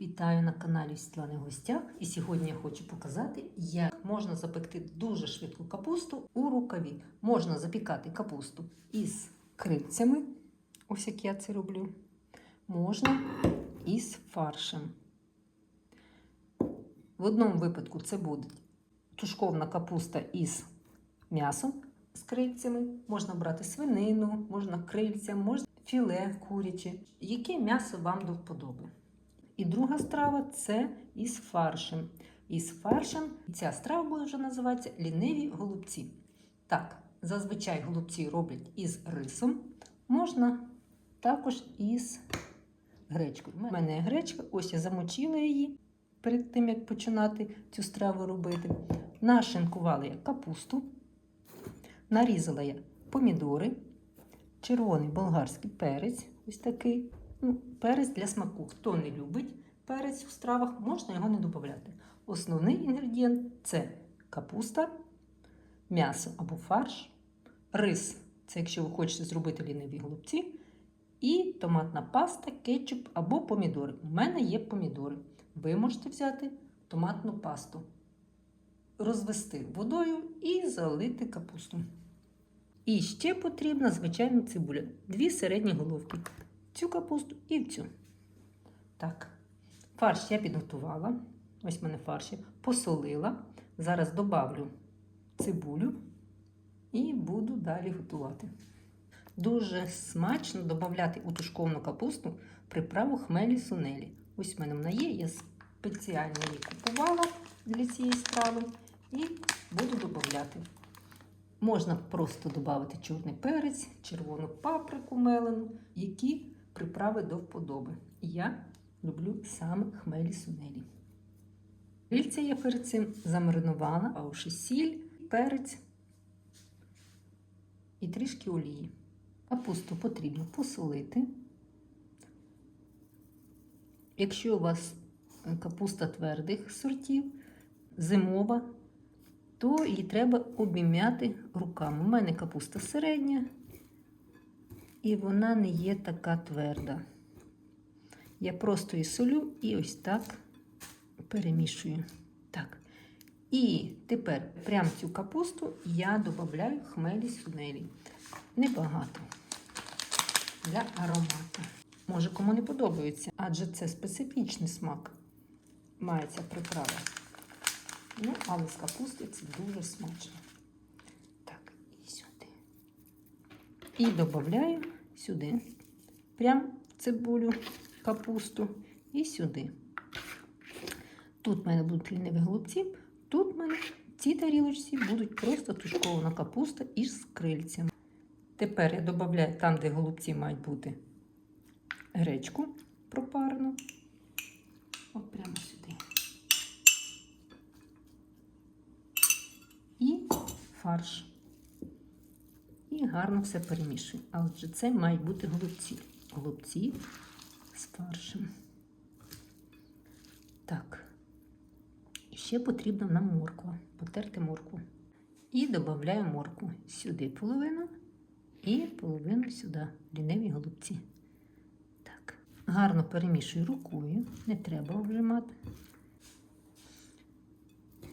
Вітаю на каналі Світлани в гостях. І сьогодні я хочу показати, як можна запекти дуже швидку капусту у рукаві. Можна запікати капусту із крильцями, ось як я це роблю. Можна із фаршем. В одному випадку це буде тушковна капуста із м'ясом з крильцями. Можна брати свинину, можна крильця, можна філе куряче, яке м'ясо вам до вподоби. І друга страва це із фаршем. Із фаршем ця страва буде вже називатися ліниві голубці. Так, зазвичай голубці роблять із рисом, можна також із гречкою. У мене є гречка, ось я замочила її перед тим, як починати цю страву робити. Нашинкувала я капусту, нарізала я помідори, червоний болгарський перець, ось такий. Ну, перець для смаку. Хто не любить перець у стравах, можна його не додати. Основний інгредієнт це капуста, м'ясо або фарш, рис це якщо ви хочете зробити ліниві голубці, і томатна паста, кетчуп або помідори. У мене є помідори. Ви можете взяти томатну пасту, розвести водою і залити капусту. І ще потрібна звичайна цибуля. Дві середні головки. Цю капусту і в цю. Так, фарш я підготувала. Ось в мене фарш посолила. Зараз добавлю цибулю і буду далі готувати. Дуже смачно додати у тушковну капусту приправу хмелі сунелі. Ось в мене вона є, я спеціально її купувала для цієї страви і буду додати. Можна просто додати чорний перець, червону паприку мелену, які приправи до вподоби. Я люблю саме хмелі сунелі. Крильця я перед цим замаринувала, а уші сіль, перець і трішки олії. Капусту потрібно посолити. Якщо у вас капуста твердих сортів, зимова, то її треба обім'яти руками. У мене капуста середня, і вона не є така тверда. Я просто її солю і ось так перемішую. Так. І тепер прямо цю капусту я додаю хмелі сунелі. Небагато для аромату. Може, кому не подобається, адже це специфічний смак має ця приправа. Ну, але з капусти це дуже смачно. Так, і сюди. І додаю сюди. Прям цибулю, капусту і сюди. Тут в мене будуть ліниві голубці, тут в мене в цій тарілочці будуть просто тушкована капуста із крильцями. Тепер я додаю там, де голубці мають бути гречку пропарену. От прямо сюди. І фарш. І гарно все перемішую. А отже, це мають бути голубці. Голубці з фаршем. Так. Ще потрібна нам морква. Потерти моркву. І додаю моркву сюди половину і половину сюди. Ліниві голубці. Так. Гарно перемішую рукою, не треба обжимати.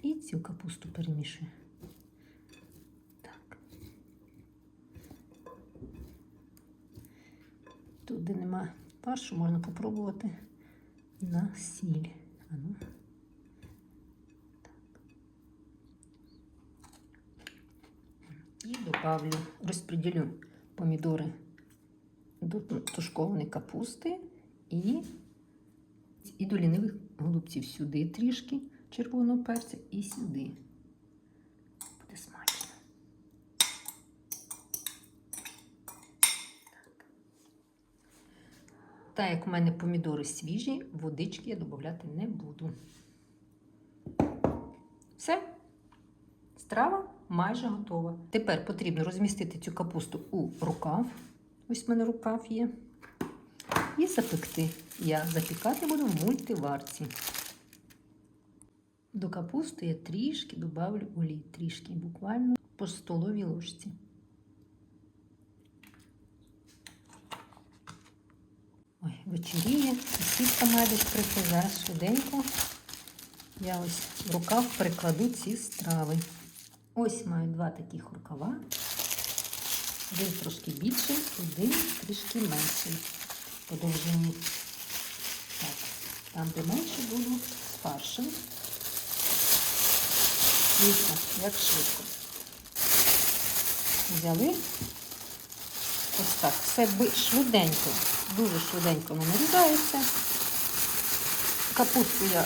І цю капусту перемішую. Так. Тут, де нема фаршу, можна попробувати на сіль. Ану. І добавлю, розподілю помідори до тушкованої капусти і, і до лінивих голубців сюди трішки червоного перця і сюди. Буде смачно. Так. Так як у мене помідори свіжі, водички я додати не буду. Все. Страва майже готова. Тепер потрібно розмістити цю капусту у рукав. Ось в мене рукав є. І запекти. Я запікати буду в мультиварці. До капусти я трішки додавлю олій, трішки, буквально по столовій ложці. Вечоріє, сітка має прийти. Зараз швиденько. Я ось в рукав прикладу ці страви. Ось маю два таких рукава. Один трошки більший, один трішки менший по довжині. Так, там, де менше буду з фаршем. Дивіться, як швидко. Взяли. Ось так. Все швиденько, дуже швиденько не нарізається. Капусту я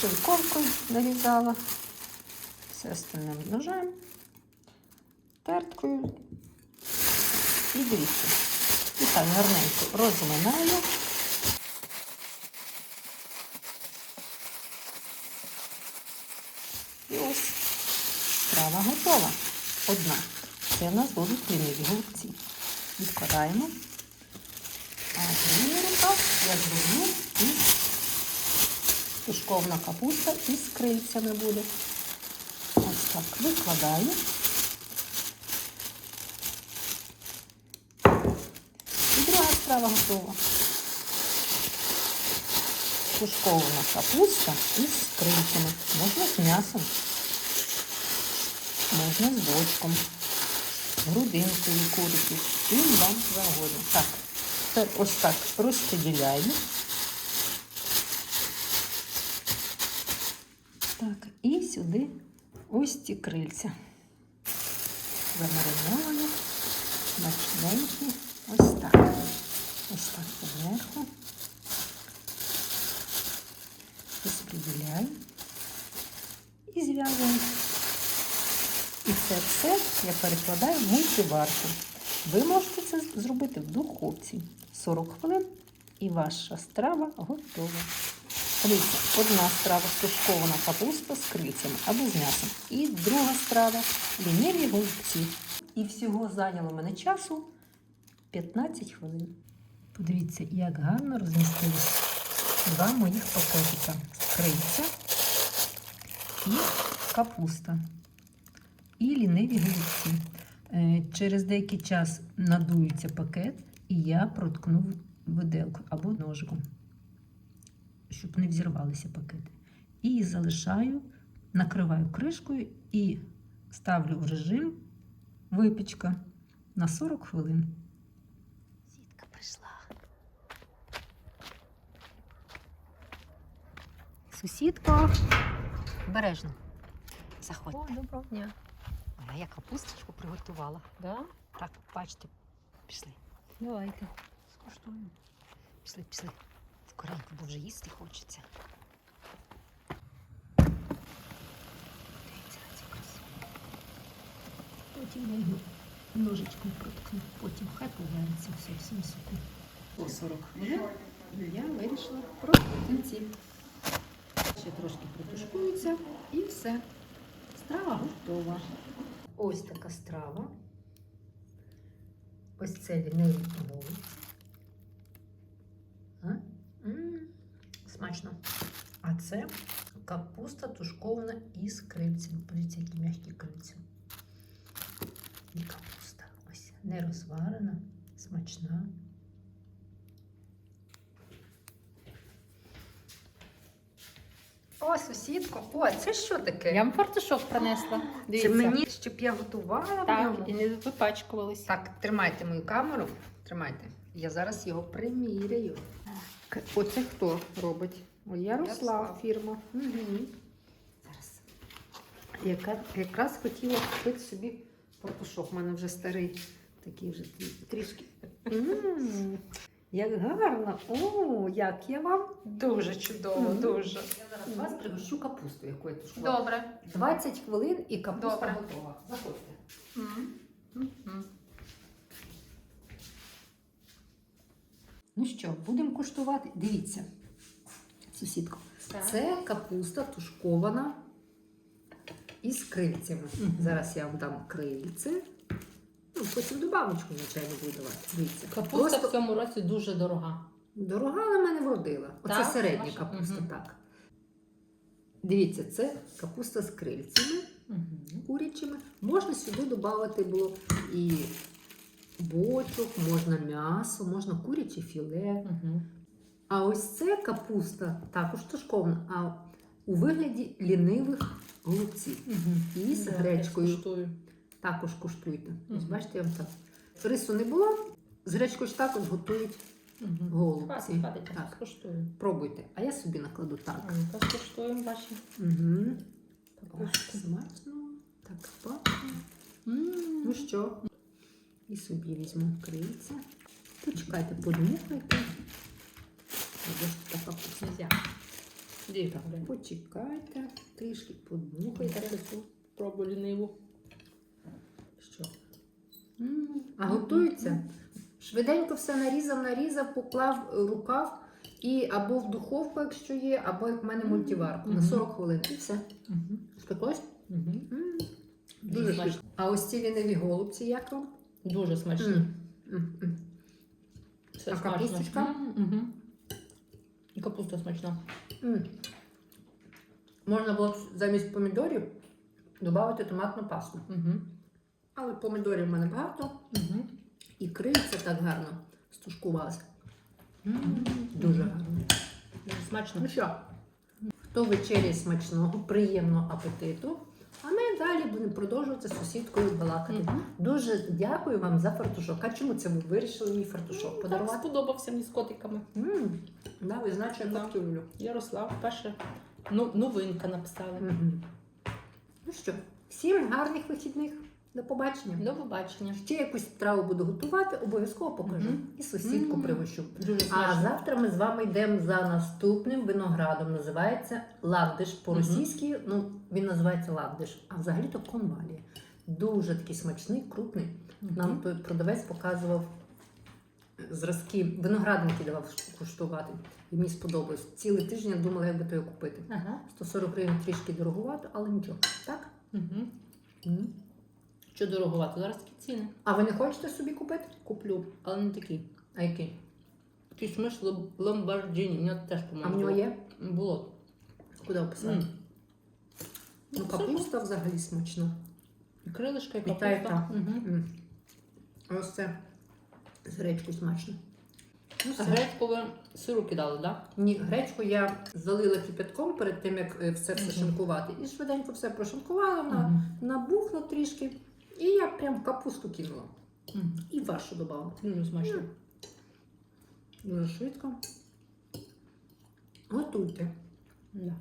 шинковкою нарізала. Все остальним ножем, терткою. І дивіться. І так гарненько розминаю. І ось страва готова. Одна. Це в нас будуть ліниві голубці. Відкладаємо. А я зроблю із тушковна капуста із крильцями буде. Ось так викладаю. І друга страва готова. Тушкована капуста із крильцями. Можна з м'ясом, можна з бочком, грудинкою куриці. Чим вам завгодно. Так, тепер ось так розподіляю. Так, і сюди ось ці крильця. Замариновані, смачненькі. Ось так. Ось так зверху. Розподіляю і зв'язую. І це все я перекладаю в мультиварку. Ви можете це зробити в духовці 40 хвилин, і ваша страва готова. Дивіться, одна страва тушкована капуста з крильцями або з м'ясом. І друга страва ліниві голубці. І всього зайняло мене часу 15 хвилин. Подивіться, як гарно розмістились два моїх пакетика. Крильця і капуста. І ліниві голубці. Е, Через деякий час надується пакет, і я проткну виделку або ножиком щоб не взірвалися пакети. І залишаю, накриваю кришкою і ставлю в режим випічка на 40 хвилин. Сітка прийшла. Сусідко, бережно. Заходьте. О, доброго дня. А я капусточку приготувала. Да? Так, бачите, пішли. Давайте. Скуштуємо. Пішли, пішли. Скоренько, бо вже їсти хочеться. Дивіться на цю красу. Потім я його ножичком проткну, потім хай повариться все в цьому соку. По 40 хвилин я вирішила проткнути ці. Ще трошки протушкується і все. Страва готова. Ось така страва. Ось це ліниві голубці. Смачно. А це капуста тушкована із крильцями. Подивіться, які м'які крильці. І капуста. Ось не розварена, смачна. О, сусідко, о, це що таке? Я вам фартушок принесла. Це Дивіться. мені, щоб я готувала в Так, ньому. і не випачкувались. Так, тримайте мою камеру. Тримайте. Я зараз його приміряю. К- Оце хто робить? О, Ярослав Ярослав. фірма. Угу. Зараз. Яка, якраз хотіла купити собі портушок. У мене вже старий, такий вже трішки. М, Як гарно! О, як я вам! Дуже чудово, Мгм. дуже. Я зараз вас пригощу капусту, яку я тушкувала. Добре. 20 хвилин і капуста Добре. готова. Заходьте. Мгм. Мгм. Ну що, будемо куштувати. Дивіться, сусідко. Так. Це капуста тушкована із крильцями. Мгм. Зараз я вам дам крильце. Ну, потім добавочку, звичайно, буду давати. Дивіться. Капуста Просто в цьому році дуже дорога. дорога на мене вродила. Оце Так, середня ваша? капуста, Мгм. так. Дивіться, це капуста з крильцями Угу. курячими. Можна сюди додати було і бочок, можна м'ясо, можна куряче філе. Угу. А ось це капуста також тушкована, а у вигляді лінивих голубців. Угу. І з гречкою. Також куштуйте. Ось бачите, я вам так. Рису не було, з гречкою ж також готують. Угу. Голубці. Хватить, хватить. Так. Скуштую. Пробуйте. А я собі накладу так. Скуштуємо Угу. капустки. Смачно. Так пахне. Ну що? І собі візьму крильця. Почекайте, подмухайте. Така? Почекайте, трішки подмухайте. пробую ліниву. А готується? Швиденько все нарізав, нарізав, поклав е, рукав і або в духовку, якщо є, або як в мене мультиварку на 40 хвилин. І все. Спеклось? Дуже смачно. А ось ці ліниві голубці як вам? Дуже м. Все А смачно. капусточка? Угу. І капуста смачна. М. Можна було б замість помідорів додати томатну пасту. Угу. Але помідорів в мене багато, Угу. і крильця так гарно стушкувалася. Дуже гарно. Смачно. Ну що, хто вечеряє смачного, приємного апетиту. А ми далі будемо продовжувати з сусідкою балакати. Мгм. Дуже дякую вам за фартушок. А чому це ви вирішили мій фартушок Так, подарувати? сподобався мені з котиками. Да, ви знаєте, я Да. люблю. Ярослав, перша ну, новинка написали. Мгм. Ну що, всім гарних вихідних. До побачення. До побачення. Ще якусь страву буду готувати, обов'язково покажу. Мгм. І сусідку Мгм. пригощу. Дуже А завтра ми з вами йдемо за наступним виноградом. Називається ландиш. По-російськи ну, він називається ландиш, а взагалі-то конвалія. Дуже такий смачний, крупний. Мгм. Нам той продавець показував зразки, виноградники давав куштувати. І мені сподобалось. Цілий тиждень я думала, як би то його купити. Ага. 140 гривень трішки дороговато, але нічого. Так? Угу. М. Що дороговато? Зараз такі ціни. А ви не хочете собі купити? Куплю, але не такі. А який? Кішмиш Лом- Ломбарджіні, у нього теж, А по-моєму. в нього є? було. Куди описати? М. Ну, капуста взагалі смачна. І крилишка, і І та, і капуста. та. Угу. М. Ось це з гречкою смачно. Ну, А гречку ви сиру кидали, так? Да? Ні, гречку я залила кипятком перед тим, як е, все, все шинкувати. І швиденько все прошинкувала, вона Мгм. набухла трішки. І я прям капусту кинула. И І вашу додала. Дуже смачно. Дуже швидко. Готуйте. Да.